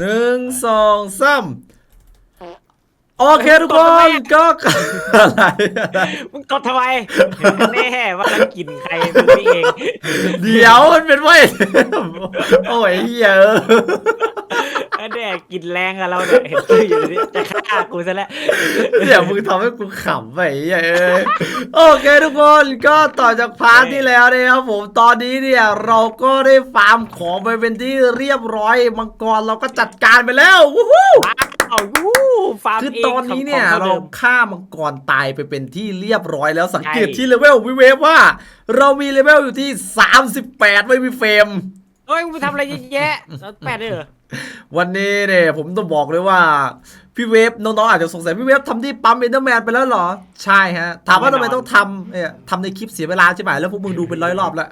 หนึ่งสองสามโอเคทุกคนก็อะไรมึงกดทำไมแน่ว่าเรากินใครมึงนี่เอง เดี๋ยวมันเป็นไว้โอ้ยเหี้ย เอออันเนี้ยกินแรงกับเราเนี่ยเห็นชื่ออยู่นี่จะฆ่ากูซะแล้ว เดี๋ยวมึงทำให้กูขำไปเหี้ยเอ้ยโอเคทุกคนก็ต่อจากพาร์ทที่แล้วเนี่ยครับผมตอนนี้เนี่ยเราก็ได้ฟาร์มของไปเป็นที่เรียบร้อยมังกรเราก็จัดการไปแล้ววู้ฮู้ว้าววู้ฟาร์มคือเงตอนนี้เนี่ยของเราดิม ฆ่ามังกรตายไปเป็นที่เรียบร้อยแล้วสังเกตใช่ ที่เลเวลวิเวฟว่า เรามีเลเวลอยู่ที่ 38ไว้มีเฟรม เฮ้ยมึงไปทำอะไรเยอะแยะแล้วแปดเลยเหรอ วันนี้เนี่ยผมต้องบอกเลยว่า พี่เวฟน้องๆอาจจะสงสัยพี่เวฟทำที่ปั๊มเอนเดอร์แมนไปแล้วเหรอ ใช่ฮะ ถามว่าทำไมต้องทำเนี่ยทำในคลิปเสียเวลาใช่ไหมแล้วพวกมึงดูเป็นร้อยรอบแล้ว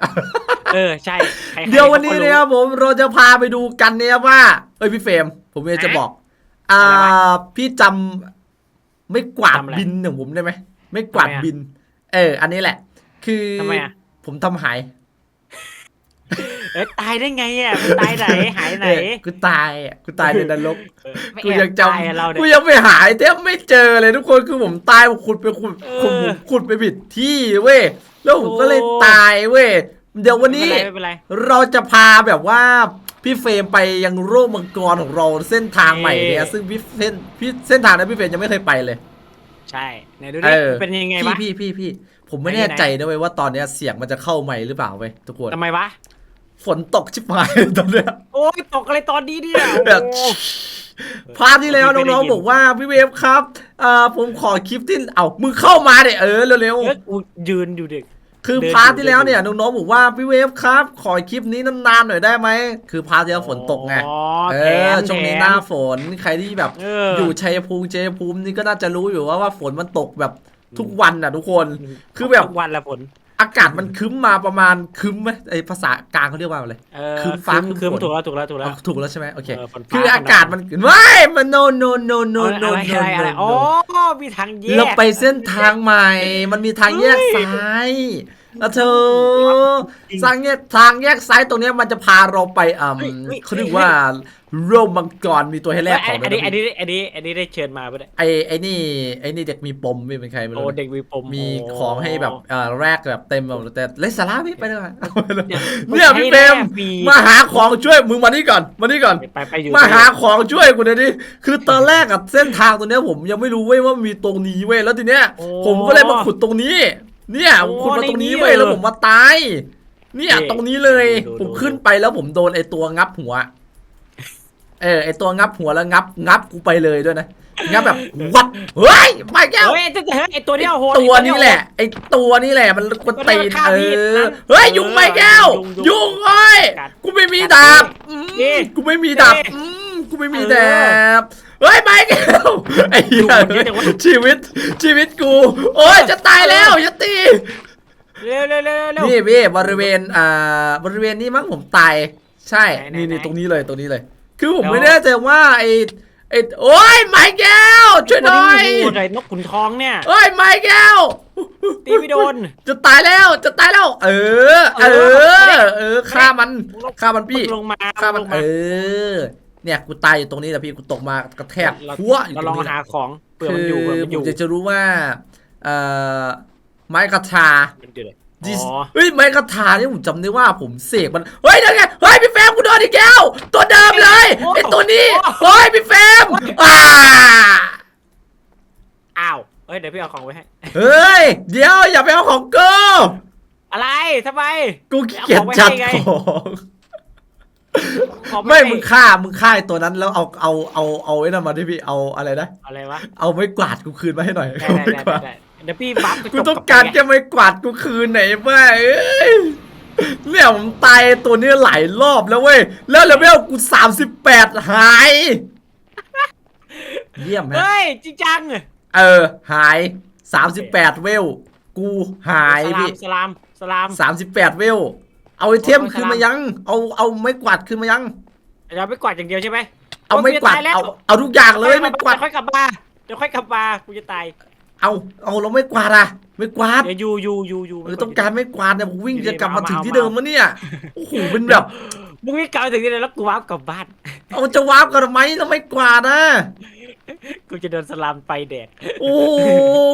เออ ใช่ใครๆเดี๋ยววันนี้ขาก็เนี่ยครับผมเราจะพาไปดูกันเนี่ยว่า เอ้ยพี่เฟรมผมมีอะไรจะบอก อ่าอะไรวะพี่จำไม่กวาดจำอะไรบินของผมได้ไหมไม่กวาดทำไมอะบิน เออ อันนี้แหละ คือทำไมอะผมทำหาย เอ้ยตายได้ไงอะมึงตายไหนหายไหนเออกูตายอะกูตายในนรกเออไม่กูแอยับงจตายอะเราำเนี่กูยยังไม่หายแทบไม่เจอเลยทุกคนคือผมตายผมขุดไปขุดเอผมอขุดไปผิดที่เว้ยแล้วผมก็เลยโอ้ ตายเว้ยเดี๋ยววันนี้ ไม่เป็นไร เราจะพาแบบว่าพี่เฟรมไปยังโลกมังกรของเราเส้นทางใหม่เนี่ยซึ่งพี่เส้นพี่เส้นทางนั้นพี่เฟรมยังไม่เคยไปเลยใช่ไหนดูเอดิอเป็นยังไงพี่วะพี่พี่พี่ผมไม่ไหนแน่ไหนใจนะเว้ยว่าตอนเนี้ยเสียงมันจะเข้าใหม่หรือเปล่าเว้ยทุกคน ทำไมวะ ฝนตกชิบหายตอนเนี้ยโอ้ยตกอะไรตอนนี้เนี่ยแบบโอ้ พาร์ทที่แล้วไม่ได้น้องยินๆบอกว่าพี่เวฟครับอ่าผมขอคลิปที่เอ้ามึงเข้ามาเดี๋ยเออเร็วเอ้ยกูยืนอยู่เด็ก ๆคือเดินพาร์ทที่แล้วเนี่ยเดินน้องๆบอกว่าพี่เวฟครับ ขอคลิปนี้นานๆหน่อยได้ไหมคือพาร์ทที่แล้วฝนตกไงอ๋อเอแถอมช่วงนี้แถมหน้าฝนใครที่แบบ เออออยู่ชัยภูมิเจภูมินี่ก็น่าจะรู้อยู่ว่าว่าฝนมันตกแบบทุกวันอะทุกคน คือแบบ ทุกวันละฝน อากาศมันคึ้มมาประมาณคึ้มไหมไอภาษากลางเขาเรียกว่าอะไรเออคืนฟ้าคืนคืนฝนถูกแล้วถูกแล้วถูกแล้วเอาถูกแล้วใช่ไหมโอเคเออฝนฟ้าคืออากาศมันไม่มัน no no no no อะไร no อะไร no อะไรอะไร no อ๋อมีทางแยกเราไปเส้นทางใหม่ มันมีทางแยกซ้ายแล้วเธอจริงทางแยกทางแยกซ้ายตรงเนี้ยมันจะพาเราไปอ่เฮ้ยเฮ้ยเขาเรียกว่าโรมมังกรมีตัวให้แรกเอ้ขยองอันนี้อันด้วยนี้อันนี้อันนี้ได้เชิญมาปะเนี่ยไอ้ไอ้นี่ไอ้นี่เด็กมีปมไม่เป็นใครไม่โอ้รู้เด็กมีปมมีโของให้แบบเอ่อแรกแบบเต็มแบบแต่เลสสาระไม่ไปเลยว่ะเนี่ยเนี่ยพี่เฟรมให้แลกฟรีมาหาของช่วยมึงมานี่ก่อนมานี่ก่อนไปไปอยู่มาหาของช่วยกูหน่อยดิคือตอนแรกอะเส้นทางตรงเนี้ยผมยังไม่รู้เว้ยว่ามีตรงนี้เว้ยแล้วทีเนี้ยโอ้ผมก็เลยมาขุดตรงนี้ เนี่ยโอ้ขุดมาตรงนี้ในนี้เว้ยเออแล้วผมมาตายเนี่ยนี่ตรงนี้เลยดูดูผมขึ้นไปแล้วผมโดนไอตัวงับหัว เออไอตัวงับหัวแล้วงับงับกูไปเลยด้วยนะงับแบบวัดเฮ้ยไม่แก้ว เฮ้ยเจ้าเฮ้ยไอตัวเนี้ยโหดตัวนี้แหละไอตัวนี้แหละมันกวนตีนมันฆ่าเอมีดอนะเฮ้ยยุงไม่แก้ว ยุงยุยุงงเอ้ยกัดกูไม่มีดาบอืมนี่กูไม่มีดาบนี่อืมกูไม่มีเออดาบเฮ้ยไม่แก้วไอ้เหี้ยยุงมันเยอะจังวะชีวิตชีวิตกู โอ้ยจะตายแล้วอย่าตีเร็วเร็วเร็วเร็วนี่พี่บริเวณอ่าบริเวณนี้มั้งผมตาย ใช่ไหนไหนนี่นี่ไหนตรงนี้เลยตรงนี้เลย คือผมแล้วไม่แน่ใจว่าไอ้ไอ้โอ้ยไม่แก้วช่วยหน่อยโอ้ยนกขุนทองเนี่ยเอ้ยไม่แก้วตีไม่โดน จะตายแล้วจะตายแล้ว เออ เอเอออเออฆ่ามันฆ่ามันพี่ลงมาฆ่ามันลงเออ เนี่ยกูตายอยู่ตรงนี้แหละพี่กูตกมากระแทกเราหัวอยู่เราตลรองงนี้แหหาละของเปลือกคืมันออยู่เปลือกมันผอยู่มอยากจะรู้ว่า เอ่อไม้กระทามันอยู่เลย ดิสอ๋อ เฮ้ยไม้กระทาเนี่ยผมจำได้ว่าผมเสกมัน เฮ้ยนั่นไง เฮ้ยพี่แฟมกูโดนอีกแก้วตัวเดิมเลยไอ้ตัวนี้ เฮ้ยพี่แฟมอ่า อ้าวเอ้ยเดี๋ยวพี่เอาของไว้ให้ เฮ้ย เดี๋ยวอย่าไปเอาของกูอะไรทำไม กูขี้เกียจจัดของของไม่ให้มึงฆ่ามึงฆ่าไอ้ตัวนั้นแล้วเอาเอาเอาเอาไอ้นั่นมาที่พี่เอาอะไรนะ อะไรวะ เอาไม้กวาดกูคืนมาให้หน่อยได้เอาได้ไม้ได้กวาดได้ เดี๋ยวพี่บัฟกูต้องการแค่ไม้กวาดกูคืนไหนบ้าเอ้ยเนี่ยผมตายตัวนี้หลายรอบแล้วเว้ย แล้วเลเวลกูสามสิบแปดหาย เยี่ยมฮะเฮ้ยจริงจังเออ หายสามสิบแปดเวล กูหายสลาพี่มสลามสลามสามสิบแปดเวล เอาไอเทมโอ้ยคืนมายัง เอาเอาไม้กวาดคืนมายังเราไปกวาดอย่างเดียวใช่ไหมเอาไม้กวาดโยกูจะตยแล้เอาเอาทุกอย่างเลยไม้กวาดเดี๋ยวค่อยกลับมาเดี๋ยวค่อยกลับมากูจะตาย เอาเอาเราไม่กวาดอะไม่กวาดเดี๋ยวยูยูยูยูเออต้องการไม่กวาดเนี่ยผมวิ่งนี่จะกลับมาเอามาถึงที่เอามาเดิมแล้วเนี่ยโอ้โหเป็นแบบ มึงไม่กลับมาถึงที่ไหนแล้วกูวาร์ปกลับบ้าน เอาจะวาร์ปกันทำไมทำไมกวาดนะกูจะโดนสลามไปแดดโอ้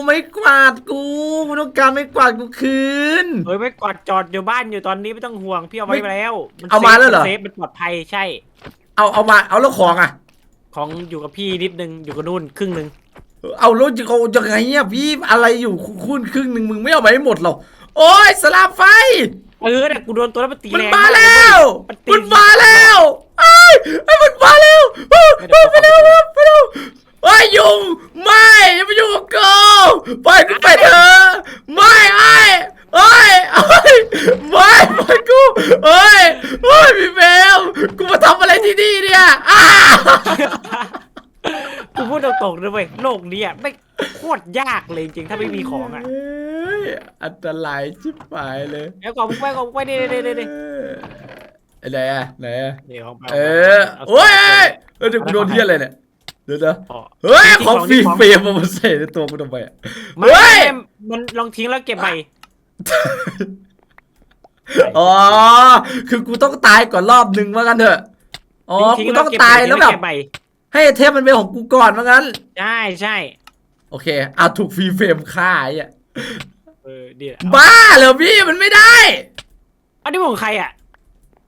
ไม่กวาดกูกูต้องการไม่กวาดกูคืน เฮ้ยไม่กอดจอดอยู่บ้านอยู่ตอนนี้ไม่ต้องห่วงพี่เอาไว้ไม่แล้วนเอามาแล้วเหรอเซฟมันปลอดภัยใช่ เอาเอามาเอาแล้วของอะของอยู่กับพี่นิดนึงอยู่กับนู่นครึ่งนึง เอาแล้วจะเอายังไงเนี่ยพี่อะไรอยู่คุณครึ่งหนึ่งมึงไม่เอาไปให้หมดหรอกโอ้ยสลามไฟ เออเนี่ยกูโดนตัวแล้วมันตีมันแรงมาแล้วมันตีมันมาแล้วไอ้ยเอ้ยมันมาแล้วเอ้ยเอ้ยไปเร็วไปเร็วไอ้ยยุงไม่อย่ามายุ่งกับกูไปกูไปเถอะไม่ไอ้ไอ้ยเอ้ยไม่ไปกูเอ้ยเอ้ยพี่เบลกูมาทำอะไรที่นี่เนี่ยอ้ากูพูดตรงๆ เลยเว้ยโลกนี้อะไม่โคตรยากเลยจริงๆถ้าไม่มีของอะเอ้ยอันตรายชิบหายเลยแล้วกล่องมึงไปกล่องมึงไปนี่นี่นี่นี่เออไหนอะไหนอะเดี๋ยวของไปเออโอ้ยเออเดี๋ยวกูโดนเที่ยอะไรเนี่ยเดี๋ยวนะอ๋อเฮ้ยจริงๆของของฟรีของเฟรมมาใส่ในตัวกูทำไมอะไม่เฮ้ยมันลองทิ้งแล้วเก็บใหม่อ๋อ คือกูต้องตายก่อนรอบหนึ่งว่ากันเถอะ อ๋อทิ้กูๆต้องเก็บตายใหม่แล้วแบบเก็ ใหม่ให้ไอเทปมันเป็นของกูก่อนว่างั้น ใช่ใช่โอเคเอาถูกฟรีเฟรมฆ่าไอ้อะเออเดี๋ยวบ้าเหรอพี่มันไม่ได้ อันนี้ของใครอะ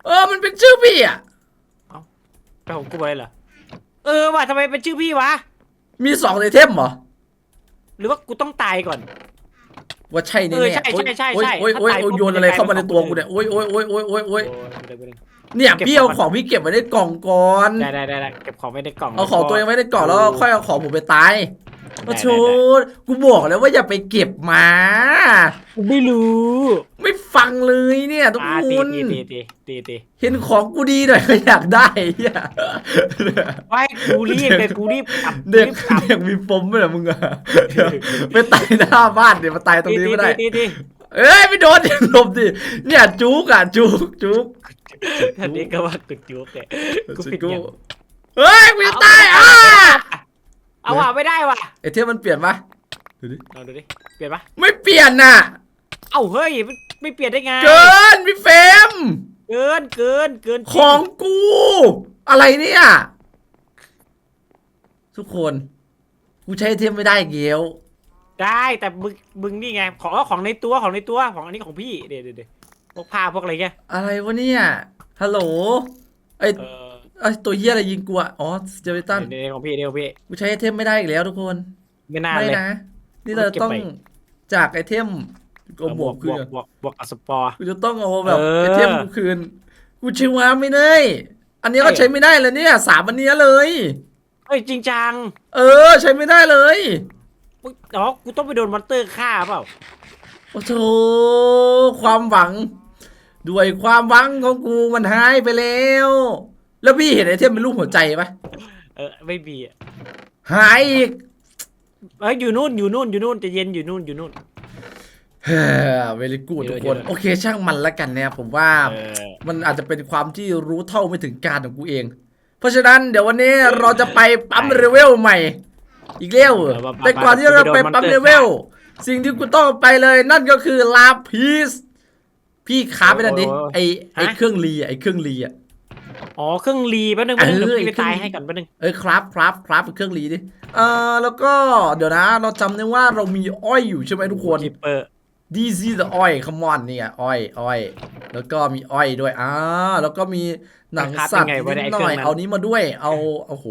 เออมันเป็นชื่อพี่อะเป็นของกูไปเหรอเออว่ะทำไมเป็นชื่อพี่วะ มีสองไอเทมเหรอ หรือว่ากูต้องตายก่อน ว่าใช่แน่เออๆใช่ใช่ใช่โอ๊ยใช่โอ๊ยโอ๊ยถ้าตายโอ๊ยปุ๊บโยนอะไรมันจะเข้ามาในตัวกลายเป็นกูเนี่ยโอ๊ยโอ๊ยโอ๊ยโอ๊ยโอ๊ยโอ๊ย โอ้ยเดี๋ยวเดี๋ยว เนี่ยเก็บพี่เอาของของพี่เก็บไว้ในกล่องก่อนได้ได้ได้ได้เก็บของไว้ในกล่องเอาของตัวเองไว้ในกล่องแล้วค่อยเอาของผมไปตายได้โอ้โชกูบอกแล้วว่าอย่าไปเก็บมา กูไม่รู้ ไม่ฟังเลยเนี่ยทุกอ่าคตีนตีตีตีตีตีเห็นของกูดีหน่อยก็อยากได้เหี้ยไว้กูรีบเลยกูรีบกลับเด็กรีบกลับเด็กมีปมไหมล่ะมึงอะไปตายหน้าบ้านเดี๋ยวมาตายตรงนี้ไม่ได้ตีตีตี เอ้ยไม่โดนอย่าหลบดิเนี่ยจุกอะจุกจุกอันนี้ก็ว่ากูจุกเลยกูผิดกูยังเฮ้ยกูจะตายอะเอาว่ะไม่ได้ว่ะไอเทมมันเปลี่ยนปะดูดิเอาดูดิเปลี่ยนปะไม่เปลี่ยนน่ะเอ้าเฮ้ยไม่ไม่เปลี่ยนได้ไงเกินพี่เฟรมเกินเกินเกินจริของกู อะไรเนี่ยทุกคน กูใช้ไอเทมไม่ได้เกล ได้แต่มึงมึงนี่ไง ของของในตัวของในตัวของอันนี้ของพี่เดี๋ยวเดี๋ยวเดี๋ยวพวกผ้าพวกอะไรเงี้ยอะไรวะเนี่ยฮัลโหลไอเออไอตัวเฮียอะไรยิงกูอะอ๋อเจเวตันเดี๋ยวเดี๋ยวของพี่เดี๋ยวของพี่กูใช้ไอเทมไม่ได้อีกแล้วทุกคนไม่น่าไม่เลย นะนี่เราเก็บต้องไปจากไอเทมก็บวกบคืวกนบวกบวกอัสปอร์ กูจะต้องเอาแบบเออ ไอเทมกูคืนกูชิวาไม่ได้ อันนี้ก็เอ้ยใช้ไม่ได้เลยเนี่ยสามอันเนี้ยเลยเฮ้ยจริงจัง เออ ใช้ไม่ได้เลย อุ๊ยอ๋อกูต้องไปโดนมอนเตอร์ฆ่าเปล่าโอ้โหความหวัง ด้วยความหวังของกูมันหายไปแล้ว แล้วพี่เห็นไอเทมเป็นรูปหัวใจปะเออไม่มีอะหายอีกเอ้ยอยู่นู่นอยู่นู่นอยู่นู่นจะเย็นอยู่นู่นอยู่นู่นเฮ้เวลิกูเดี๋ทุยวกคนเดี๋ยวโอเคช่างมันละกันเนี่ยผมว่า เออ มันอาจจะเป็นความที่รู้เท่าไม่ถึงการของกูเอง เพราะฉะนั้นเดี๋ยววันนี้เราจะไปปั๊มไปเรเวลใหม่ อีกเร็วเออไปแต่ก่อนที่เราไปไปโดนปั๊ม Monster เรเวล สิ่งที่กูต้องไปเลยนั่นก็คือลาพีสพี่ขาไปนั่นดิโอ้โหไอไอฮะเครื่องรีอะไอเครื่องรีอะอ๋อเครื่องรีแป๊บนึงแป๊บนึงเออเดี๋ยวพี่ไปเครื่องตายให้ก่อนแป๊บนึงเอ้ยครับครับครับเป็นเครื่องรีดิเออแล้วก็เดี๋ยวนะเราจำได้ว่าเรามีอ้อยอยู่ใช่ไหมทุกคนจิปเปอร์ DC the oil come on เนี่ยอ้อยอ้อยแล้วก็มีอ้อยด้วยอ่าแล้วก็มีหนังสัตว์มันครับยังไงวะนิเนี่ยดหน่อยไอ้เครื่องนั้นเอานี้มาด้วย เอาโอ้โห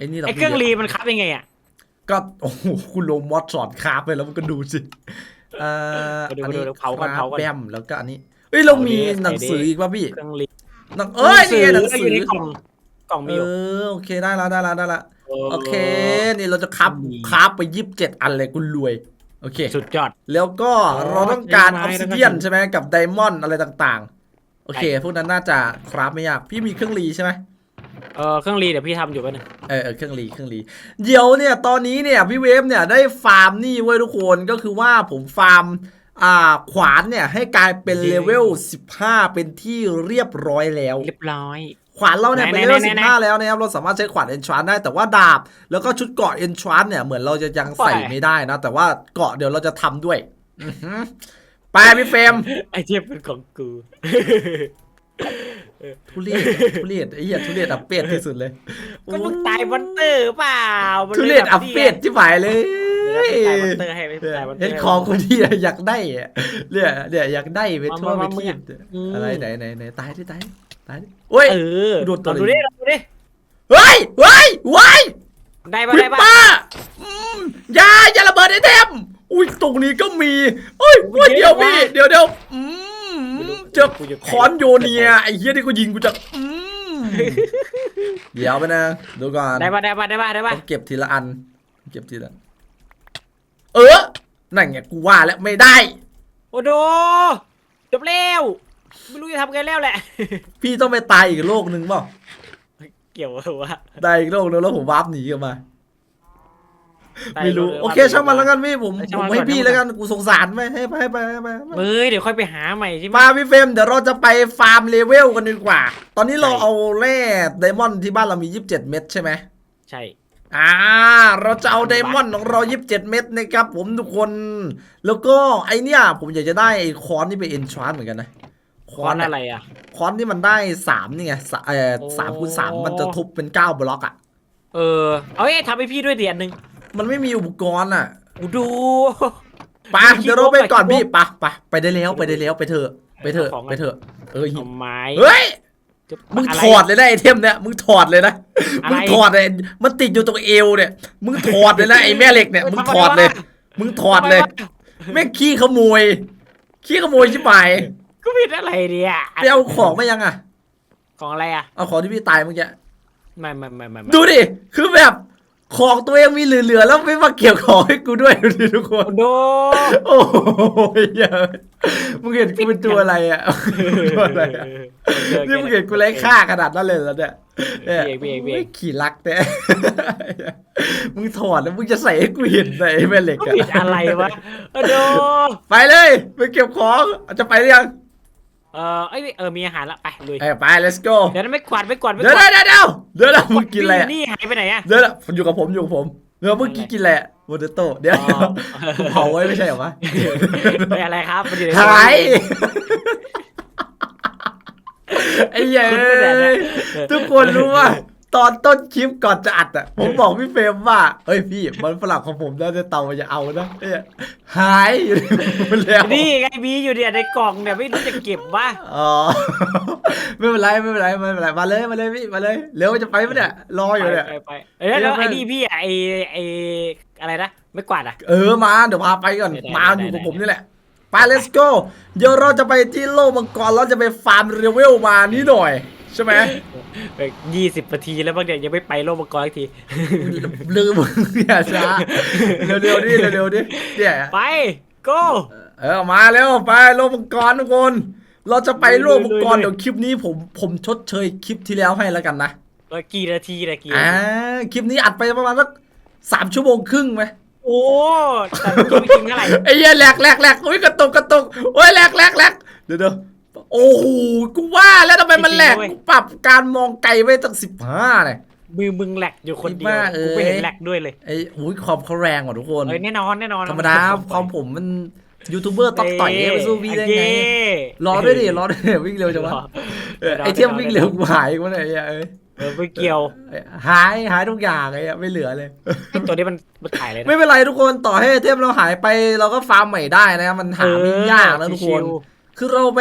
ไอ้นี่เราไอเครื่องรีมันครับยังไงอะ ก็โอ้โหคุณลงมอดสอนคราฟไปแล้วมันก็ดูสิเอ่อไปดูอันนี้ไปดูเผาก่อนคราฟเผาก่อนแบมแล้วก็อันนี้เอ้ยเรามีเอาดิหนังสืออีกป่ะพี่เครื่องรีหนังเอ้ยนี่ไงหนังสืยู่อในกล่องกล่องมีเออยู่อโอเคได้แล้วได้แล้วได้แล้วโอเคนี่เราจะคราฟมีคราฟไปยิบเจ็ดอันเลยกูรวยโอเคสุดยอดแล้วก็อ๋อเราต้องการอใช้อไม้ฟซิแล้วก็เดียนหินใช่ไหมกับไดมอนด์อะไรต่างๆ โอเคใช่พวกนั้นน่าจะคราฟไม่ยาก พี่มีเครื่องรีใช่ไหม เออเครื่องรีเดี๋ยวพี่ทำอยู่แป๊บนึงเออเออเครื่องรีเครื่องรีเดี๋ยวเนี่ยตอนนี้เนี่ยพี่เวฟเนี่ยได้ฟาร์มนี่ไว้ยทุกคนก็คือว่าผมฟาร์มอ่าขวานเนี่ยให้กลายเป็นเลเวล 15 เป็นที่เรียบร้อยแล้ว เรียบร้อย ขวานเราเนี่ยเป็นเลไหนเวลไหนไหน15 แล้วนะครับเราสามารถใช้ขวานเอนชานได้แต่ว่าดาบ แล้วก็ชุดเกราะเอนชานเนี่ยเหมือนเราจะยังใส่ปล่อย ไม่ได้นะ แต่ว่าเกราะเดี๋ยวเราจะทำด้วยอือหือไปพี่เฟรมไอเทียบเป็นของกู ทุเรศทุเรศไอ้เหี้ยทุเรศอัปเปรตที่สุดเลยก็มึงตายมอนเตอร์เปล่ามันทุลยเรศแบบอัปเปรตที่หมายเลยเดี๋ยวไปตายมอนเตอร์ให้ไปตายมอนเตอเห็นร์ของคนที่อยากได้อะเนี่ยเนี่ยอยากได้ไปทั่วไปมามามาที่อืมอะไรไหนไหนไหนตายที่ตายตายดิโอ้ยเออโดนตัวลองดูเลยดิลองดูดิเฮ้ยเฮ้ยเฮ้ยได้ปะคุณได้ปะป้าอืมอย่าอย่าระเบิดไอเทมอุ้ยตรงนี้ก็มีเฮ้ยเฮ้ยเดี๋ยวพี่เดี๋ยวเดี๋ยวอืมเจอคอนโยเนียไอ้เหี้ยที่กูยิงกูจะอืมเดี๋ยวไปนะดูก่อนได้ปะได้ปะได้ปะได้ปะต้องเก็บทีละอัน เก็บทีละ เออ นั่นไงกูว่าแล้วไม่ได้ โอ้โดจบแล้วไม่รู้จะทำไงแล้วแหละ พี่ต้องไปตายอีกโลกหนึ่งเปล่าเกี่ยวว่าตายอีกโลกนึงแล้วผมวาร์ปหนีกลันมาตาย ไม่รู้ลยโอเคช่างมันแล้วกันพี่ผมช่าผงมมันให้ก่อน พี่ช่างมันแล้วกันกูสงสารไหมให้ไปให้ไปให้ไปให้ไปเฮ้ยเดี๋ยวค่อยไปหาใหม่ใช่ไหม มาพี่เฟรมเดี๋ยวเราจะไปฟาร์มเลเวลกันดีกว่า ตอนนี้เราเอาแร่ไดมอนด์ที่บ้านเรามี 27 เม็ดใช่ไหม ใช่ อ่า เราจะเอาไดมอนด์ของเรา 27 เม็ดนะครับผมทุกคน แล้วก็ไอเนี่ยผมอยากจะได้ไอ้คอนนี่ไปเอนชานเหมือนกันนะคอนเนี่ยอะไรอะ คอนที่มันได้สามนี่ไงสะเอ่อโอ้สามคูณสามมันจะทุบเป็นเก้าบล็อกอะเออ เอาไอ้ทำให้พี่ด้วยเดียนหนึ่ง มันไม่มีอุปกรณ์อะกูดู ไปไม่คิดเดี๋ยวเราไปก่อนว่าพี่ไปะปะไปได้แล้วไปได้แล้วไปเถอะไปเถอะเอาของไปเถอะเออหิเอาไม้เฮ้ย จะมึงะไร ถอดเลยนะไอเทมเนี่ยมึงถอดเลยนะอะไร มึงถอดเลยมันติดอยู่ตรงเอวเนี่ย มึงถอดเลยนะไอแม่เหล็กเนี่ยมึงถอดเลย มึงถอดเลยแม่งขี้ขโมย ขี้ขโมยใช่ไหมกูผิดอะไรเนี่ยไปเอาของมายังอะ ของอะไรอะ เอาของที่พี่ตายเมื่อกี้ไม่ไม่ไม่ไม่ไม่ดูดิคือแบบ ของตัวเองมีเหลือๆแล้วไม่มาเกี่ยวของให้กูด้วยดูดิทุกคนโอ้โดโอ้ยเหี้ยมึงเห็นกูเป็นตัวอะไรอะตัวอะไรอะนี่มึงเห็นกูไร้ค่าขนาดนั้นเลยเหรอเนี่ยเนี่ยพี่เอกพี่เอกพี่เอไม่กขี่รักแต่ มึงถอดแล้วมึงจะใส่ให้กูเห็นในไอ้แม่เหล็กกูอะผิดอะไรวะโอ้โด ไปเลยไปเก็บของจะไปหรือยัง เออไอยเออมีอาหารละไปลุยเอ้ยไป let's go เดี๋ยวนั้นไม่กวาดไม่กวาดไม่เดี๋ยวกวาดเดี๋ยวเดี๋ยวเดี๋ยวเดี๋ยวมึงกินอะไรอะนี่หายไปไหนอะเดี๋ยวเดี๋ยวอยู่กับผมอยู่กับผมเดี๋ยวเมื่อกี้กินแหละโมเดโต้เดี๋ยวอ๋อ กูเผาไว้ไม่ใช่เหรอวะไม่อะไรครับมันอยู่ในหายไอ้เหี้ยคุณไปไหนเนี่ยทุกคนรู้ว่า ตอนต้นคลิปก่อนจะอัดอะ ผมบอกพี่เฟรมว่า เฮ้ยพี่มันฝรั่งของผมน่าจะเตามันจะเอานะเนี่ยหายอยู่หมดแล้วนี่ไงมีอยู่เนี่ยในกล่องเนี่ยไม่รู้จะเก็บวะอ๋อไม่เป็นไรไม่เป็นไรไม่เป็นไรมาเลยมาเลยพี่มาเลยเร็วจะไปปะเนี่ยรออยู่เนี่ยไปไปเอ้ยแล้วเดี๋ยวไอ้นี่พี่อะไอ้ไอ้อะไรนะไม่กวาดอะเออมาเดี๋ยวพาไปก่อนได้ได้มาได้อยู่กับได้ผมนี่แหละไป let's go เดี๋ยวเราจะไปที่โลกมังกรเราจะไปฟาร์มเรเวลมานี้หน่อย ใช่ไหมยี่สิบนาทีแล้วบางเนี่ยยังไม่ไปโลกมังกรสักที ลืมอย่าช้าเร็วๆดิเร็วๆดิเนี่ยไป go เออมาแล้วไปโลกมังกรทุกคน เราจะไปโลกมังกรลุยๆเดี๋ยวคลิปนี้ผมผมชดเชยคลิปที่แล้วให้แล้วกันนะเออกี่นาทีนะกี่อ่าคลิปนี้อัดไปประมาณสักสามชั่วโมงครึ่งไหมโอ้แต่กินไม่กินเท่าไหร่ไอ้เหี้ยแหลกแหลกแหลกอุ้ยกระตุกกระตุกโอ้ยแหลกแหลกแหลกเดี๋ยวเดี๋ยว โอ้โหกูว่าแล้วทำไมมันแหลกกูปรับการมองไกลไว้ตั้งสิบห้าเลย มือมึงแหลกอยู่คนเดียวบ้าเอ้ยกูไม่เห็นแหลกด้วยเลยไอ้อุ้ยคอมเขาแรงกว่าทุกคนเอ้ยแน่นอนแน่นอนธรรมดาคอมผมมันยูทูบเบอร์ต้องต่อยให้ไปสู้พี่ได้ไงเย้รอด้วยดิรอด้วยดิวิ่งเร็วจังวะเออไอ้เทียมวิ่งเร็วกูหายกูเนี่ยไอ้เหี้ยเอ้ยเออไม่เกี่ยว หายหายทุกอย่างไอ้เหี้ยไม่เหลือเลยไอ้ตัวนี้มันมันถ่ายเลยนะไม่เป็นไรทุกคนต่อให้เทมเราหายไปเราก็ฟาร์มใหม่ได้นะมันหาไม่ยากนะทุกคนชิวคือเราไป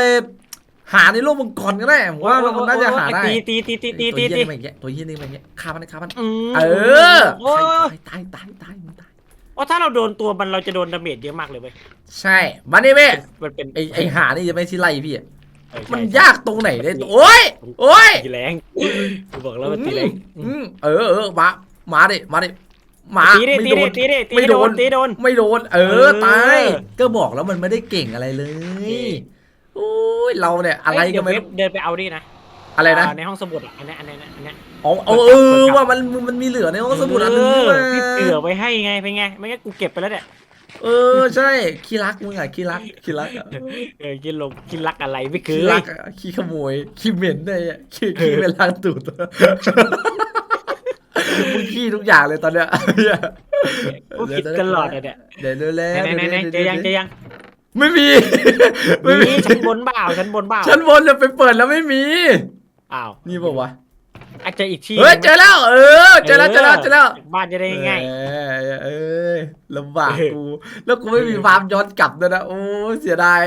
หาในโลกมังกรก็ได้ผมๆว่ามันน่าจะหาได้ตีตีตีตีตีตัวตีเหี้ยตีนี่มาอย่างเงี้ยตัวเหี้ยนี่มาอย่างเงี้ยฆ่ามันฆ่ามันอืมเออโอ้ตายตายตายตายมึงตายโอ้ถ้าเราโดนตัวมันเราจะโดนดาเมจเยอะมากเลยเว้ยใช่มานี่เว้ยมันเป็นไอไอหานี่จะไม่ใช่ไล่พี่อะเออใช่มันใช่ยากตรงไหนเนี่ยโอ้ยโอ้ยตีแรงกูบอกแล้วมันตีแรงอืมเออเออมามาดิมาดิมาตีดิไม่ตีโดดินตีดิตีไม่โดโดนนตีโดน ไม่โดนเอเอออตายก็บอกแล้วมันไม่ได้เก่งอะไรเลยนี่ โอ้ยเราเนี่ยอะไรเยก็เดี๋ยวไม่เว็บเดินไปเอาดินะอะไรนะาในห้องสมุดอะอันนี้อันนี้อันนี้อ๋อเอาเออว่ามันมันมีเหลือในห้องสมุดอันนึงเอด้วยอพี่เผื่อไว้ให้ไงเป็นไง ไม่งั้นกูเก็บไปแล้วเนี่ย เออใช่ขี้รักมึงอะขี้รักขี้รักอะ เออกินลงกินรักอะไรไม่เคขี้ยรักอะขี้ขโมยขี้เหม็นได้อะขี้ขี้เวลาตูดมึงขี้ทุกอย่างเลยตอนเนี้ยกูผิดตลอดเลยเนี่ยเดี๋ยวเร็วๆไหนไหนไหนดี๋ยวเจอยังเจอยัง ไม่มี ไม่มีมีชั้นบนเปล่าชั้นบนเปล่าชั้นบนจะไปเปิดแล้วไม่มี อ้าวนี่บอกว่าวะอาจจะอีกที่เฮ้ยเจอแล้ว เออเจอแล้วเจอแล้วเจอแล้วบ้านจะได้ง่าย เออเออลำบากกู แล้วกูไม่มีวาร์ปย้อนกลับด้วยนะโอ้เสียดาย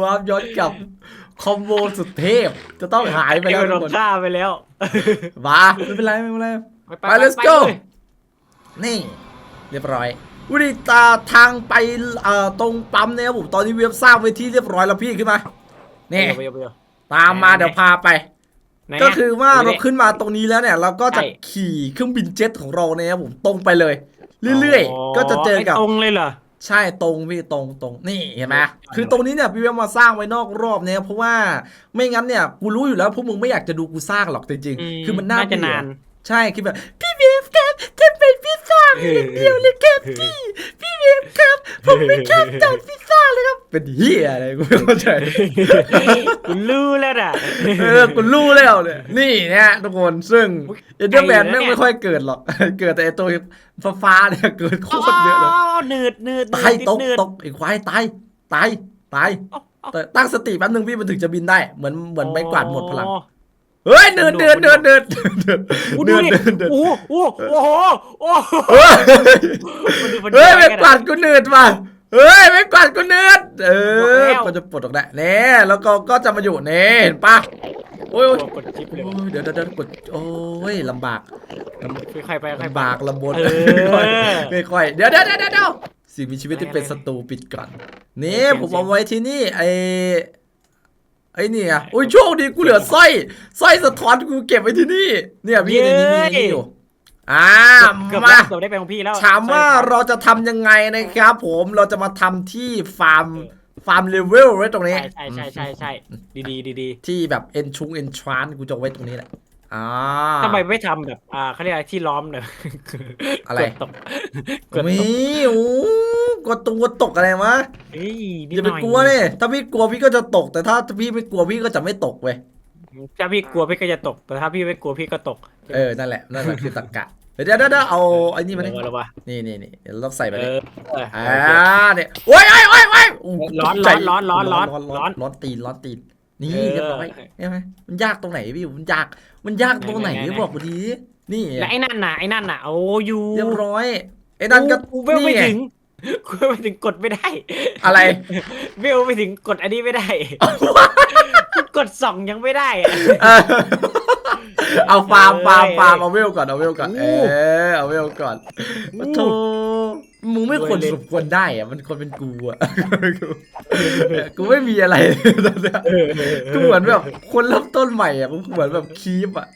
วาร์ปย้อนกลับคอมโบสุดเทพ จะต้องหายไปแล้วโดทุกนคนฆ่าไปแล้วมาไม่เป็นไรไม่เป็นไร ไป let's go นี่ เรียบร้อย วิธีตาทางไปเอ่อตรงปั๊มเนี่ยครับผมตอนนี้เว็บสร้างไว้ที่เรียบร้อยแล้วพี่ขึ้นมานี่เดี๋ยวเดี๋ยวเดี๋ยวตามมาไหนเดี๋ยวพาไปไหนะก็คือว่าดูเราดิขึ้นมาตรงนี้แล้วเนี่ย เราก็จะใช่ขี่เครื่องบินเจ็ตของเราเนี่ยครับผมตรงไปเลย เรื่อยๆ ก็จะเจอกับไตรงเลยเหรอใช่ตรงพี่ตรงตรงนี่เห็นไหมใช่คือตรงนี้เนี่ยพี่เวลมาสร้างไว้นอกรอบเนี่ยเพราะว่าไม่งั้นเนี่ยกูรู้อยู่แล้วพวกมึงไม่อยากจะดูกูสร้างหรอกจริงๆ คือมันน่าจะเบื่อนาน ใช่คือแบบพี่เวฟครับทำไมพี่สร้างอย่างเดียวเลยครับพี่พี่เวฟครับ ผมไม่ชอบจานพิซซ่าเลยครับ เป็นเฮียอะไรกูไม่เข้าใจคุณรู้แล้วน่ะเออกูรู้แล้วเนี่ยนี่เนี่ยทุกคนซึ่งอุ๊ยเอเดอร์แมนไกลเลยนะแม่งไม่ค่อยเกิดหรอก เกิดแต่ไอตัวฟ้าๆเนี่ยเกิดโคตรเยอะเลยหนืดหนืดตายตกหนืดตกไอ้ควายตายตายตายเอ้าเอ้าแต่ตั้งสติแป๊บนึงพี่มันถึงจะบินได้เหมือนเหมือนไม่กวาดหมดพลังอ๋อ เฮ้ยเดินเดินเดินเดินเดินอู้เดิดูนดิเดินเดินโอ้โหโอ้โหโอ้โหเฮ้ยมันดูมันเฮ้ยดูไม่กันกวาดกูเนืดว่ะเฮ้ยไม่กวาดกูเนืดเออบอกแล้วก็จะปลดออกได้เน่แล้วก็ก็จะมาอยู่เน่เห็นปะโอ้ยโอ้ยกดชิปเลยโอ้ยเดี๋ยวเดี๋ยวเดี๋ยวกดโอ้ยลำบากลำค่อยๆไปค่อยๆไปลำบากลำบนเออไม่ค่อยเดี๋ยวเดี๋ยวเดี๋ยวเดี๋ยวสิ่งมีชีวิตที่เป็นอะไรศัตรูปิดก่อนนี่เสียงผมเอาไว้ที่นี่ไอ ไอ้นี่อะโอ้ยโชคดีกูเหลือสร้อยสร้อยสะท้อนกูเก็บไว้ที่นี่ เนี่ยพี่ในนี้มีนี่อยู่อ่าเกือบมาได้เกือบได้ไปของพี่แล้วถามว่าเราจะทำยังไงนะครับ ผมเราจะมาทำที่ฟาร์มฟาร์มเลเวลไว้ตรงนี้ ใช่ใช่ใช่ใช่ดีดีดีดีที่แบบเอนชุงเอนทรานกูจะเอาไว้ตรงนี้แหละ อ่า ทำไมไม่ทำแบบ อ่าเขาเรียกอะไรที่ล้อมเนี่ยอะไร กดตกกดมีตกโอ้กดตัวตกอะไรวะเฮ้ยนิอดย่าหไปน่อยกลัวเนี่ยถ้าพี่กลัวพี่ก็จะตก แต่ถ้าพี่ไม่กลัวพี่ก็จะไม่ตกเว้ยถ้าพี่กลัวพี่ก็จะตก แต่ถ้าพี่ไม่กลัวพี่ก็ตกเออนั่นแหละนั่นแหละคือตรรกะเดี๋ยวเดี๋ยวเดี๋ยวเอาไอ้นี่มาดิเออแล้ววะนี่นี่นี่เดี๋ยวเราต้องใส่ไปเอเลยอเอออ่าเนี่ยโอ้ยโอ้ยโอ้ยโอ้ยอู้ร้อนตกใจร้อนร้อนร้อนร้อนร้อนร้อนตีนร้อนตีน นี่เออเรียบร้อยใช่ไหมมันยากตรงไหนพี่มันยากมันยากตรงไหนไหนไหนไหนบอกกูทีนี่และไอ้นั่นน่ะไอ้นั่นน่ะโอ้ยูเรียบร้อยไอ้นั่นก็กูเวลนี่ไม่ไงถึงกูเวลไม่ถึงกดไม่ได้ อะไรเวลไม่ถึงกดอันนี้ไม่ได้กดส่องยังไม่ได้อะเออเอาฟาร์มฟาร์มเอ้ยฟาร์มเอาเวลก่อนเอาเวลก่อนเออู้อเอาเวลก่อนอู้โธ่มึงไม่ ควรรวยเลยสมควรได้อะมันควรเป็นกูอะกูไม่มีอะไรตอนเนี้ยเออเออกูเหมือนแบบคนเริ่มต้นใหม่อะกูเหมือนแบบคีปอะ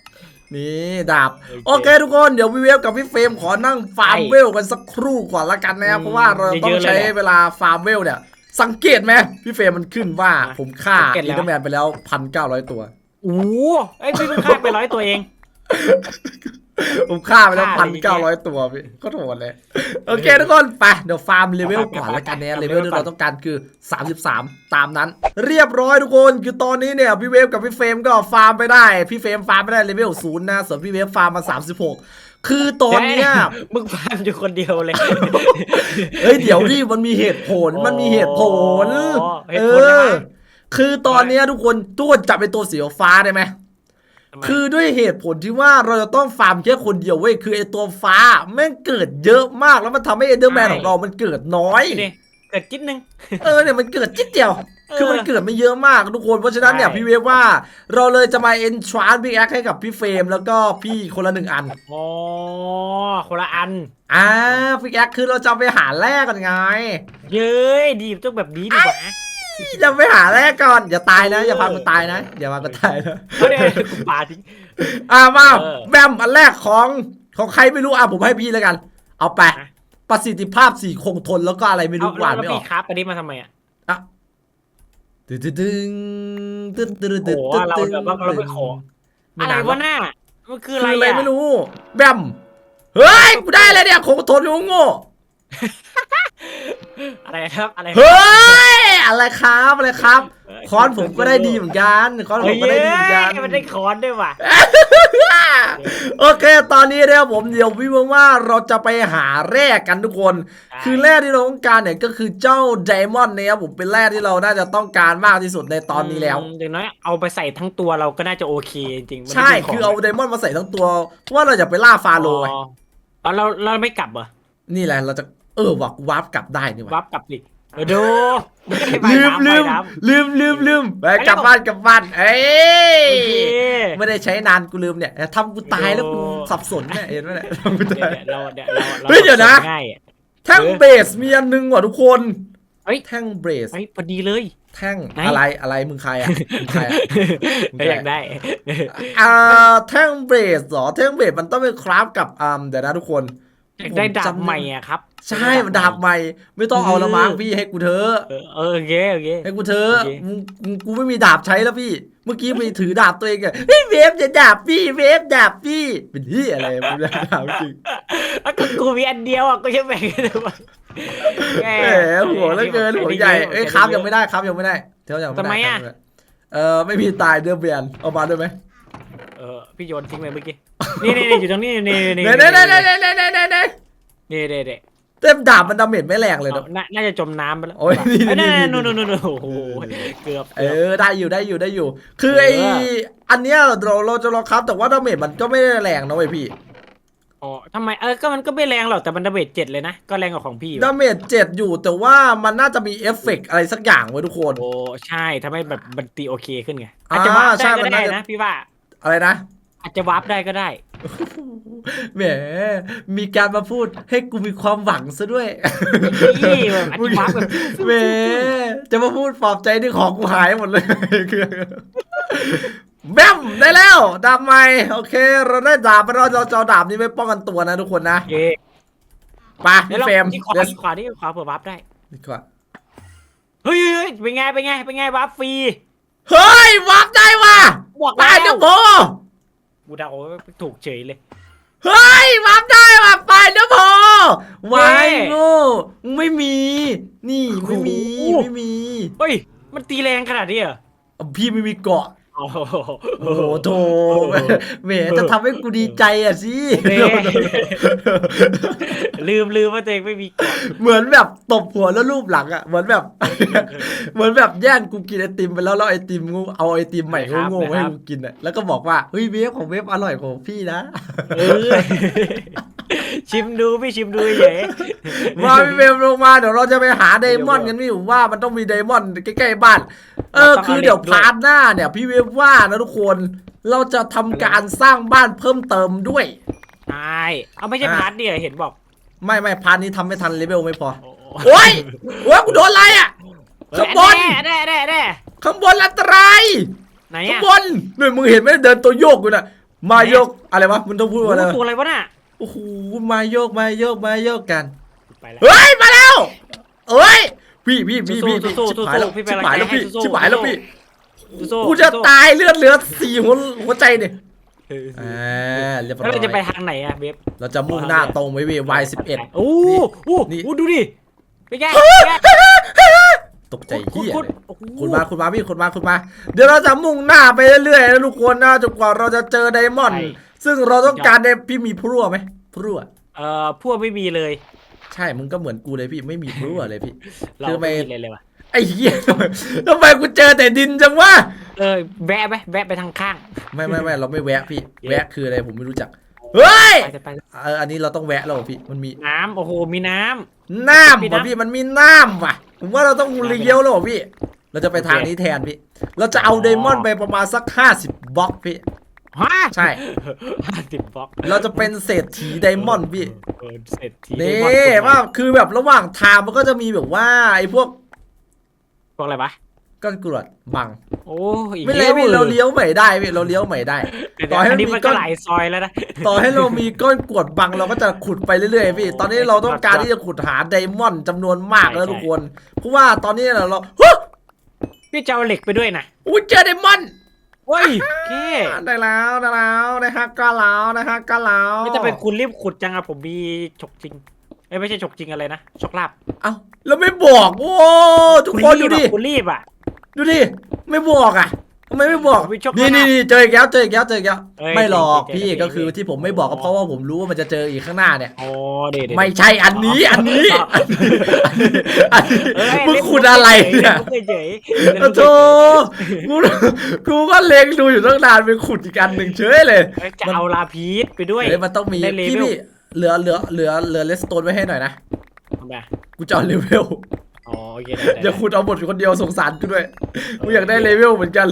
นี่ดาบโอเคทุกคนเดี๋ยววิเวฟกับพี่เฟรมขอนั่งฟาร์มเวลกันสักครู่ก่อนละกันนะครับอืมเพราะว่าเราต้องเยอะๆเลยใช้แหละเวลาฟาร์มเวลเนี่ย สังเกตไหมพี่เฟรมมันขึ้นว่าอะผมฆ่าสังเกตอิแล้วนเตอร์แมนไปแล้วพันเก้าร้อยตัวโอ้โหไอ้ยพี่เพิ่งฆ่าไปร้อยตัวเอง ผมฆ่าไปแล้วฆ่าพันอะไรเก้าร้อยเงี้ยตัวพี่ก็โหดเลย โอเคทุกคน ไป เดี๋ยวฟาร์มเลเวลไปก่อนไปละกันเนี่ยไปเลไปเวลที่ก่อนเราต้องการคือ 33 ตามนั้น เรียบร้อยทุกคนคือตอนนี้เนี่ย พี่เวฟกับพี่เฟรมก็ฟาร์มไปได้ พี่เฟรมฟาร์มไปได้เลเวลศูนย์นะส่วนพี่เวฟฟาร์มมา 36 คือตอนเนี้ยมึงฟาร์มอยู่คนเดียวเลย เฮ้ย เดี๋ยวดิมันมีเหตุผลมันมีเหตุผลอ๋อเหเอตุผลอะไรอวะคือตอนเนี้ยทุกคนทุกคนจับเป็นตัวสีฟ้าได้ไหมทำไม คือด้วยเหตุผลที่ว่าเราจะต้องฟาร์มแค่คนเดียวเว้ยคือไอตัวฟ้าแม่งเกิดเยอะมากแล้วมันทำให้เอเดอร์แมนใช่ของเรามันเกิดน้อยดิเกิดจิ๊ดนึง เออเนี่ยมันเกิดจิ๊ดเดียวเออคือมันเกิดไม่เยอะมากทุกคนเพราะฉะนั้นเนี่ยใช่ พี่เวฟว่าเราเลยจะมาเอนทรานพี่แอคให้กับพี่เฟรมแล้วก็พี่คนละหนึ่งอัน อ๋อคนละอัน อ่าพี่แอคคือเราจะเอาไปหาแรกกันไง เย้ยดีต้องแบบนี้ดีกว่าจะ ไปหาแรกก่อน อย่าตายนะ อย่าพากูตายนะ อย่าพากูตายนะเขาเนี่ยกูปาทิ้ง อ่ามาเออ แบมอันแรกของของใครไม่รู้อะผมให้พี่แล้วกัน เอาไปอะประสิทธิภาพสี่คงทนแล้วก็อะไรไม่เอารู้กวาดแล้วไม่อปีอกครับอันนี้มาทำไมอะอะตึ๊ดตึ๊ดตึ๊งตึ๊ดตึ๊ดตึ๊ดโอ้โหตึ๊ดเราตึ๊ดแบบว่าเราไปขอไม่อะไรนานวะหน้ามันคือคืออะไรอะไรอะไม่รู้ แบมเฮ้ยกูได้เลยเนี่ยคงทนอยู่โง่ อะไรครับอะไรเฮ้ยอะไรครับอะไรครับคอนผมก็ได้ดีเหมือนกันคอนผเฮ้มยก็ได้ดีเหมือนกันมันได้คอนด้วยว่ะโอเค ตอนนี้นะครับผมเดี๋ยววิวว่าเราจะไปหาแร่กันทุกคนใช่คือแร่ที่เราต้องการเนี่ยก็คือเจ้าไดมอนด์เนี่ยครับผมเป็นแร่ที่เราน่าจะต้องการมากที่สุดในตอนนี้แล้วมอย่างน้อยเอาไปใส่ทั้งตัวเราก็น่าจะโอเคจริงๆมันใช่ไม่มีขงคือเอาไดมอนด์มาใส่ทั้งตัวเพราะว่าเราจะไปล่าฟาโรห์ไงอ๋ออ๋อเราเราไม่กลับเหรอนี่แหละเราจะ เออวักวาร์ปกลับได้นี่หวัวะบกลับดิเออดูไม่ได้ไปลืมน้ำลืมไปน้ำลืมลืมลืมไปไปแล้วกลับบ้านกลับบ้านเอ้ยโอเคไม่ได้ใช้นานกูลืมเนี่ยทำกูตายแล้วกูสับสนเนี่ยเห็นไหมเนี่ยทำกูเดี๋ยตาวยเดี๋ยวเราเดี๋ยวเราราเฮ้ยเดี๋ยวนะง่ายอะแท่งเบสมีอันหนึงว่ะทุกคนเฮ้ยแท่งเบสเฮ้ยพอดีเลย แท่งไหนอะไรอะไรมึงใครอะมึงใครอะมึงเฮ้ยใครอยากได้อ่าแท่งเบสเหรอแท่งเบสมันต้องเป็นคราฟกับอ่าเดี๋ยวนะทุกคน อยากได้ดาบผจำใหม่อะครับใช่มันดาบใหม่ ไม่ต้องเอาละมั้งพี่ให้กูเถอะเออเออโอเคโอเคให้กูเถอะโอเคมึงมึงกูไม่มีดาบใช้แล้วพี่ เมื่อกี้ไปถือดาบตัวเองอะเฮ้ยเวฟจะดาบพี่เวฟดาบพี่เป็นที่อะไรมึงจะดาบจริงแล้วก็กูมีอันเดียวอะก็จะแบ่งกันมาแหแหมหัวเหลือเกินหัวใหญ่เอ้ยครับยังไม่ได้ครับยังไม่ได้เท่ายังไม่ได้ทำไมอะครับยังด้เออไม่มีตายเดือบเบียนเอามาด้วยไหมเออพี่โยนทิ้งไปเมื่อกี้นี่นี่อยู่ตรงนี้นี่นี่เด้นี่เด้เด้เด้เด้เด้เด้เด้นี่เด้เด้เต็มดาบมันดาเมจไม่แรงเลยเนาะน่าจะจมน้ำไปแล้วโอ้ยนี่นี่นี่ นี่นู่นนู่นนู่นโอ้โหเกือบเออได้อยู่ได้อยู่ได้อยู่ คือไออันเนี้ยเราเราจะรอครับแต่ว่าดาเมจมันก็ไม่ได้แรงนะเว้ยพี่อ๋อทำไมเออก็มันก็ไม่แรงหรอกแต่มันดาเมจเจ็ดเลยนะก็แรงกว่าของพี่ดาเมจเจ็ดอยู่แต่ว่ามันน่าจะมีเอฟเฟกต์อะไรสักอย่างไว้ยทุกคน โอ้ใช่ทำให้แบบบันตีโอเคขึ้นไงอาจจะว่าใช่ได้ก็ได้นะพี่ว่า อะไรนะ อาจจะวาร์ปได้ก็ได้ แหม มีการมาพูดให้กูมีความหวังซะด้วยนี่แบบอาจจะวาร์ปแบบแหม จะมาพูดปลอบใจที่ของกูหายหมดเลยคือแบมได้แล้วดาบใหม่โอเค เราได้ดาบไปเราเราจะเอาดาบนี้ไปป้องกันตัวนะทุกคนนะโอเคไปเดี๋ยวพี่เราเฟรมที่ขวาเดี๋ยวที่ขวาที่ขวาเผื่อวาร์ปได้ดีกว่าเฮ้ยเฮ้ยเฮ้ยเป็นไงเป็นไงเป็นไงวาร์ปฟรี เฮ้ยวาร์ปได้ว่ะบอกตายแล้จัวงโพกูเดาว่าถูกเฉยเลย เฮ้ยวาร์ปได้ว่ะไปนะพอวายเย้โง่ไม่มี นี่ไม่มีโอ้โห ไม่มี เฮ้ย มันตีแรงขนาดนี้เหรอ พี่ไม่มีเกาะ โอ้โหโอ้โหโถแหมจะทำให้กูดีใจอะสิเน่ลืมลืมว่าตัวเองไม่มีเกาะเหมือนแบบตบหัวแล้วรูปหลังอะเหมือนแบบ เหมือนแบบแย่งกูกินไอติมไปแล้วแล้วไอติมงูเอาไอติมใหม่โง่ๆมาให้กูกินอะแล้วก็บอกว่าเฮ้ยเวฟของเวฟอร่อยกว่าของพี่นะ เออ ชิมดูพี่ชิมดูเฉยมาพี่เวฟลงมาเดี๋ยวเราจะไปหาไดมอนด์กันพี่ผมว่ามันต้องมีไดมอนด์ใกล้ๆบ้าน เออคือเดี๋ยวพาร์ทหน้าเนี่ย พี่เวฟว่านะทุกคนเราจะทำการสร้างบ้านเพิ่มเติมด้วยใช่เอาไม่ใช่พาร์ทเดียวเห็นบอกไม่ไม่พาร์ทนี้ทำไม่ทันเลเวลไม่พอโอ้โหโอ้ยโอ้ยกูโดนอะไรอะข้างบนแน่แน่แน่ข้างบนอันตรายไหนข้างอะบนนี่มึงเห็นไหมเดินตัวโยกอยู่น่ะมาโยกอะไรวะมึงต้องพูดว่าอะไรโอ้วะตัวอะไรวะน่ะโอ้โหมาโยกมาโยกมาโยกกันไปแล้ว เฮ้ยมาแล้วเอ้ยพี่พี่พี่พี่สู้พี่สู้ชิบสู้หายแล้วพี่เป็นชิบหายแล้วกำลังใจพี่ให้สู้ชิบหายแล้วพี่สู้กูจะตายเลือดเหลือสี่หัวหัวใจเนี่ยเอออ่าเรียบร้แล้วอยเราจะไปทางไหนอะเบฟเราจะมุ่งหน้าตรงไปเว Y สิบเอ็ดโอ้โหนี่ โอ้โหดูดิเป็นไงตกใจเฮียขุดเลย โอ้โห คุณมาคุณมาพี่คุณมาคุณมา เดี๋ยวเราจะมุ่งหน้าไปเรื่อยๆนะทุกคนนะจนกว่าเราจะเจอไดมอนด์ ซึ่งเราต้องการไดพี่มีพรั่วไหมพรั่วเอ่อพวกไม่มีเลย ใช่มึงก็เหมือนกูเลยพี่ไม่มีพรั่วเลยพี่ เราคือไม่ ไม่มีเลยเลยว่ะไอ้เหี้ยทำไมทำไมกูเจอแต่ดินจังวะเออแวะไหมแวะไปทางข้างไม่ไม่ไม่เราไม่แวะพี่ แวะคืออะไรผมไม่รู้จักเฮ้ยไปไปไปเอออันนี้เราต้องแวะแล้วเหรอพี่มันมีน้ำโอ้โหมีน้น้ำมีว่ะน้ำพี่มันมีน้ำว่ะ ผมว่าเราต้องเลี้ยวแล้วเหรอพี่ เราจะไปทางนี้แทนพี่ เราจะเอาอ๋อไดมอนด์ไปประมาณสักห้าสิบบล็อกพี่ำ ฮะใช่ ห้าสิบบล็อกเราจะเป็นเศรษฐีไดมอนด์พี่เออเสร็จทีนี่ได้บอลคนว่าคือแบบระหว่างทางมันก็จะมีแบบว่าไอ้พวกพวกอะไรวะก้อนกรวดบัง โอ้อีกไม่เลยพี่เราเลี้ยวใหม่ได้พี่เราเลี้ยวใหม่ได้เดี๋ยวต่อให้อันนี้มีมันก้ก็อนหลายซอยแล้วนะต่อให้เรามีก้อนกรวดบังเราก็จะขุดไปเรื่อยๆพี่ ตอนนี้เราต้องการที่จะขุดหาไดมอนด์จำนวนมากแล้วทุกคน เพราะว่าตอนนี้เราเราเฮ้ยพี่จะเอาเหล็กไปด้วยนะอุ้ยเจอไดมอนด์ เฮ้ยโอเคได้แล้วได้แล้วนะฮะก็แล้วนะฮะก็แล้วไม่จะเป็นคุณรีบขุดจังอะผมมีฉกจริงอ้ยไม่ใช่ฉกจริงอะไรนะฉกลาบเอ้าแล้วไม่บอกโอ้ทุกคนดูดิคุณรีบอะดูดิไม่บอกอะ ทำไมไม่บอกผมมีโชคนี่ลาภนี่นี่เจออีกแล้วเจออีกแล้วเจออีกแล้วเอ้ยไม่หรอกเจอเจอพี่เจอก็คือที่ผมไม่บอกก็เพราะว่าผมรู้ว่ามันจะเจออีกข้างหน้าเนี่ย โอ้เด็ด ไม่ใช่อันนี้อันนี้อันนี้อันนี้อันนี้เอ้ยมึงขุดอะไรเนี่ยเล่นมุกเฉยๆโอ้โธ่กูกูก็เล็งดูอยู่ตั้งนานไปขุดอีกอันหนึ่งเฉยเลยเอ้ยจะเอาลาพีชไปด้วย เฮ้ยมันต้องมีได้เลเวล พี่พี่เหลือเหลือเหลือเหลือเลสโตนไว้ให้หน่อยนะทำไมกูจะเอาเลเวล อ๋อโอเคได้ได้อย่าขุดเอาหมดคนเดียวสงสารกูด้วยกูอยากได้เลเวลเหมือนกัน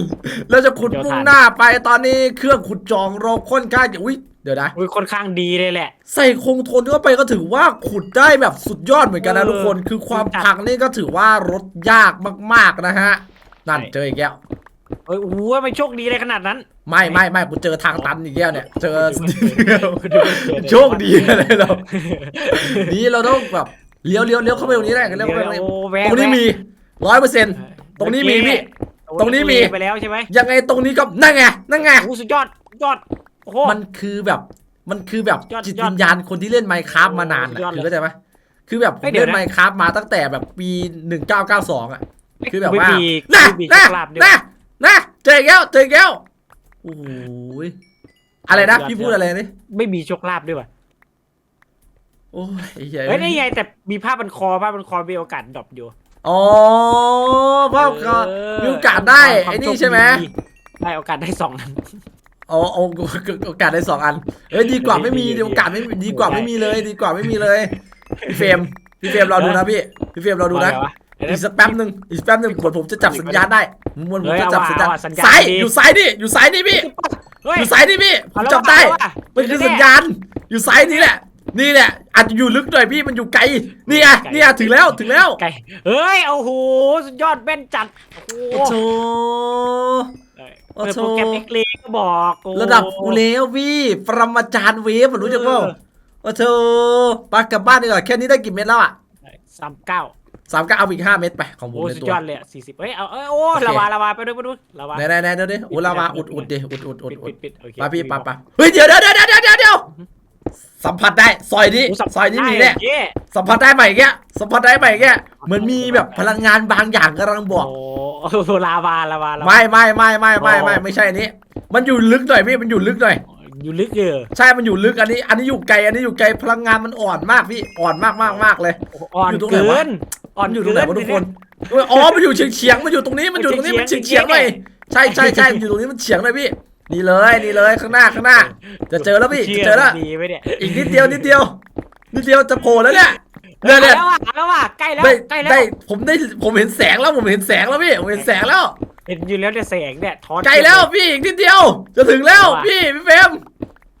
แล้วจะขุดเดี๋ยวมุ่งทัน หน้าไปตอนนี้เครื่องขุดจองเราค่อนข้างจะอุ้ยเดี๋ยวนะ อุ้ยค่อนข้างดีเลยแหละ ใส่คงทนเข้าไปก็ถือว่าขุดได้แบบสุดยอดเหมือนกันนะเออทุกคน คือความจัดพังนี่ก็ถือว่าลดยากมากๆนะฮะ นั่นใช่ เจออีกแล้ว เอ้ยโอ้โหไม่โชคดีเลยขนาดนั้น ไม่ไม่ไม่กูเจอทางตันอีกแล้วเนี่ย เจอกูดูไม่เจอเลยโชคดีอะไรเรา นี่เราต้องแบบ เลี้ยวเลี้ยวเลี้ยวเข้าไปตรงนี้ได้เลี้ยวเข้าไปตรงนี้โอ้แวะตรงนี้แวะมีร้อยเปอร์เซ็นต์ตรงนี้มีพี่ ตรงนี้มีไปแล้วใช่ไหมยังไงตรงนี้ก็นั่นไงนั่นไงโอ้สุดยอดสุดยอดโอ้โหมันคือแบบมันคือแบบยอดจิตยอดวิญญาณคนที่เล่นไมค์คราฟมานานสุอะดยอดคือเลยเข้าใจไหมคือแบบผมเฮ้ยเดี๋ยวเล่นนะไมค์คราฟมาตั้งแต่แบบปีหนึ่งเก้าเก้าสองอะคือแบบว่าไม่มีนะไม่มีโชนะคลาภด้วยนะนะเจออีกแล้วเจออีกแล้วโอ้โหยอะไรนะยอดพี่พูดยอดอะไรนี่ไม่มีโชคลาภด้วยว่ะ โอ้ยไอ้เหี้ยเฮ้ยนี่ไงแต่มีผ้าพันคอผ้าพันคอมีโอกาสดรอปอยู่อ๋อภาพก็เออมีโอกาสได้ควาไอ้โชนี่คใช่ไหมดีได้โอกาสได้สองนั้น อ๋อเอาโอกาสได้สองอันเอ้ยดีกว่าไม่มีดีดีโอกาสไม่มีดีกว่าได้ไม่มีเลย ดีกว่าไม่มีเลยพี่เฟรมพี่เฟรมรอดูนะพี่พี่เฟรมรอดูนะว่าไงวะเดี๋ยวอีกสักแป๊บหนึ่งอีกสักแป๊บหนึ่งเหมือนผมจะจับสัญญาณได้เหมือนผมเฮ้ยจะจับเอาสัญญาณเอาสัญญาณซ้ายดี อยู่ซ้ายนี่อยู่ซ้ายนี่พี่เฮ้ยอยู่ซ้ายนี่พี่ผมเอาแล้วจับได้เอาแล้วมันคือสัญญาณอยู่ซ้ายนี่แหละ นี่แหละอาจจะอยู่ลึกหน่อยพี่มันอยู่ไกลนี่ไงนี่ไงถึงแล้วถึงแล้วไก่เฮ้ยโอ้โหสุดยอดแม่นจัดโอ้โอ้โหโหเอ้ยโอ้เปิดโธ่โปรแกรมเอ็กเลก็บอกโอ้ระดับกูแล้วพี่ปรมาจารย์เวฟอะรู้จักเปล่าโอ้โหปากลับบ้านดีกว่าแค่นี้ได้กี่เม็ดแล้วอะสามเก้าสามก็เอาอีกห้าเม็ดไปของผมโอ้ในสุดตัวยอดเลยสี่สิบเฮ้ยเอาเอ้ยโอ้โอเคลาวาลาวาไปด้วยไปด้วยลาวาไหนไหนไหนเดี๋ยวดิโอ้ลาวาอุดอุดดิอุดอุดอุดปิดอุปิดดปิดโอเคไปพี่ไปไปเฮ้ยเดี๋ยวเดี๋ยวเดี๋ยวเดี๋ยวเดี๋ยวเดี๋ยว สัมผัสได้ซอยนี้โสับซอยนี้มีแน่ได้เย้สัมผัสได้ใหม่แกสัมผัสได้ใหม่แกเหมือนมีแบบพลังงานบางอย่างกำลังบอกโอ้ลาวาลาวาลาวาไม่ไม่ไม่ไม่ไม่ไม่โอ้ไม่ใช่อันนี้ มันอยู่ลึกหน่อยพี่มันอยู่ลึกหน่อยอยู่ลึกเยอะใช่มันอยู่ลึกอันนี้ อันนี้อยู่ไกลอันนี้อยู่ไกลพลังงานมันอ่อนมากพี่อ่อนมากมากมากเลยอ่อนอยู่ตรงไหนเกิวะนอ่อนมันอยู่ตเกิรงไหนวะทุกคนเอ้ยอ๋อมันอยู่เฉียงเฉียงๆมันอยู่ตรงนี้มันอยู่ตรงนี้มันเฉียงเฉียงๆหน่อยใช่ใช่ใช่มันอยู่ตรงนี้มันเฉียงหน่อยพี่ นี่เลยนี่เลยข้างหน้าข้างหน้า จะเจอแล้วพี่จะชื่เจอแล้ว ดีไหมเนี่ยอีกนิดเดียวนิดเดียวนิดเดียวจะโผล่แล้วเนี่ยเนี่ยเนี่ยแล้วว่ะแล้วว่ะใกล้แล้วได้ใกล้แล้วได้ผมได้ผมเห็นแสงแล้วผมเห็นแสงแล้วพี่ผมเห็นแสงแล้วเห็นอยู่แล้วเนี่ยแสงเนี่ยทอนใกล้แล้วพี่อีกนิดเดียว จะถึงแล้วว่ะพี่พี่เฟรม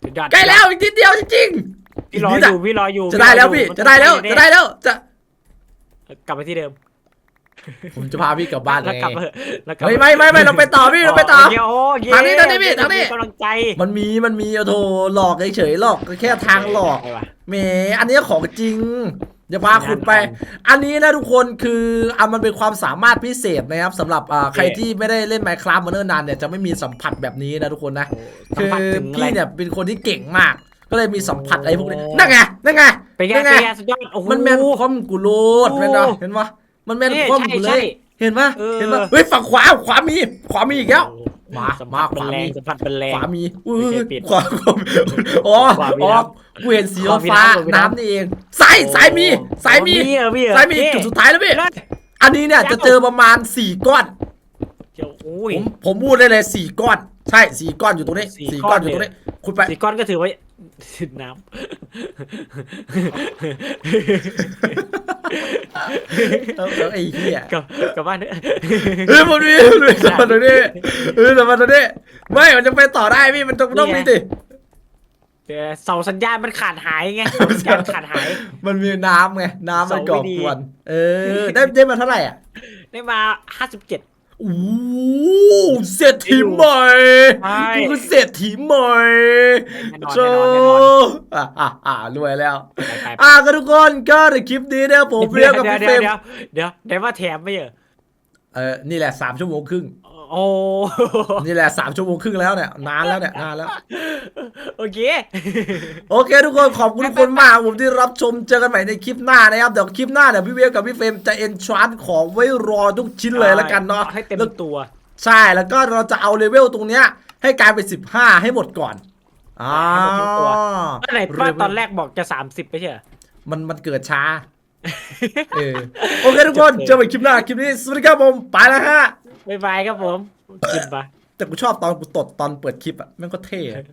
สุดยอดใกล้แล้วอีกนิดเดียวจริงๆพี่รอนิอดะยู่พี่รออยู่จะได้แล้วพี่มันจะได้แล้วต้องจะได้แล้วจะกลับไปที่เดิม ผมจะพาพี่กลับบ้านแล้วไงกลับมาเถอะแล้วกลับเฮ้ยไม่ไม่ไม่เราไปต่อพี่เราไปต่อเดี๋ยวโอ้เย้ทางนี้ทางนี้พี่ทางนี้กำลังใจ มันมีมันมีโอ้โถหลอกเฉยๆหลอกก็แค่ทางหลอกไปว่ะแหมอันนี้ของจริงเดี๋ยวพาขุดไป อันนี้นะทุกคนคืออะมันเป็นความสามารถพิเศษนะครับสำหรับอ่าใครที่ไม่ได้เล่น Minecraft มาเนิ่นนานเนี่ยจะไม่มีสัมผัสแบบนี้นะทุกคนนะโอ้สัคืมอผัสถึงอะไรพี่เนี่ยเป็นคนที่เก่งมากก็เลยมีสัมผัสอะไรพวกนี้โอ้นั่นไงนั่นไงเป็นไงนั่นไงเป็นไงสุดยอดโอ้โหมันแมนคอมกูโลดโอ้เห็นปะเห็นปะ มันแมนนี่คอมกูใช่เลยใช่เห็นปะเออเห็นปะเฮ้ยฝั่งขวาขวามีขวามีอีกแล้วโอ้มาสัมมาผัสเป็นแรงขวามีสัมผัสเป็นแรงขวามีอุ้ไม่ยใช่ปิดขวาขวาอ๋อขวามีอ๋อน้ำกูเห็นสีขวามีฟ้าน้ำขวามีน้ำน้ำนี่เองซ้ายซ้ายมีซ้ายมีโอ้เหรอมีเหรอซ้ายมีเจ๊จุดสุดท้ายแล้วพี่เลยอันนี้เนี่ยจะเจอประมาณสี่ก้อนเจ้าโอ้ยผมผมพูดได้เลยสี่ก้อน ใช่สี่ก้อนอยู่ตรงนี้สี่สี่ก้ก้ออนนอยู่ตรงนี้คุณไปสีก้อนก็ถือว่าน้เออเออไอ้เหี้ยำกลับกลับบ้านเถอะเฮ้ยมันมีมันมีสมบัติตรงนี้เฮ้ยสมบัติตรงนี้ไม่มันจะไปต่อได้พี่มันต้องต้องมีดิเดี๋ยวเสาสัญญาณมันขาดหายไงเสาสัญญาณขาดหาย มันมีน้ำไงน้ำมันเสาไม่ก่อดีกวนเออ ได้ได้มาเท่าไหร่อะ ได้มาห้าสิบเจ็ด โอ้เศรษฐีใหม่ใช่กูคือเศรษฐีใหม่แน่นอนโจแน่นอนแน่นอนอะอะอะรวยแล้วไปไปอะก็ทุกคนก็ในคลิปนี้เนี่ยผมเรียกกับเดี๋ยวพี่เฟรเดี๋ยวมเดี๋ยวเดี๋ยวเดี๋ยวว่าแถมไม่เหรอเออนี่แหละสามชั่วโมงครึ่งอ๋อ โอ้ นี่แหละสามชั่วโมงครึ่งแล้วเนี่ยนานแล้วเนี่ยนานแล้ว โอเค โอเค ทุกคนขอบคุณทุกคนมากผมที่รับชมเจอกันใหม่ในคลิปหน้านะครับเดี๋ยวคลิปหน้าเดี๋ยวพี่เวฟกับพี่เฟรมจะเอนชานของไว้รอทุกชิ้นเลยละกันเนาะให้เต็มแล้วตัว ใช่แล้วก็เราจะเอาเลเวลตรงเนี้ย ให้กลายเป็น15ให้หมดก่อนอ่าให้หมดทั้งตัวไหนว่าตอนแรกบอกจะสามสิบไม่ใช่เหรอมันมันเกิดช้าเออโอเคทุกคนเจอกันใหม่คลิปหน้าคลิปนี้สวัสดีครับผมไปแล้วฮะ บ๊ายบายครับผมกินปะแต่กูชอบตอนกูตดตอนเปิดคลิปอะแม่งก็เท่อะ